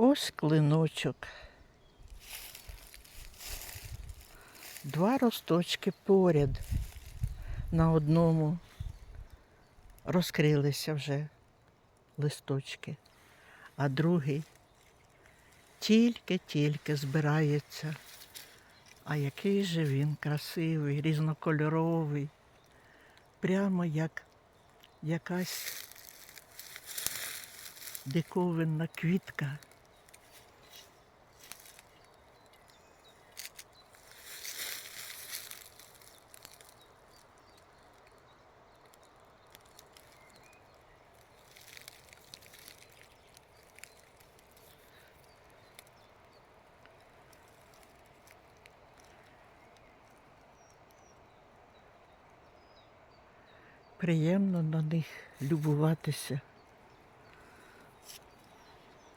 Ось клиночок. Два росточки поряд на одному розкрилися вже листочки, а другий тільки-тільки збирається. А який же він красивий, різнокольоровий, прямо як якась диковинна квітка. Приємно на них любуватися.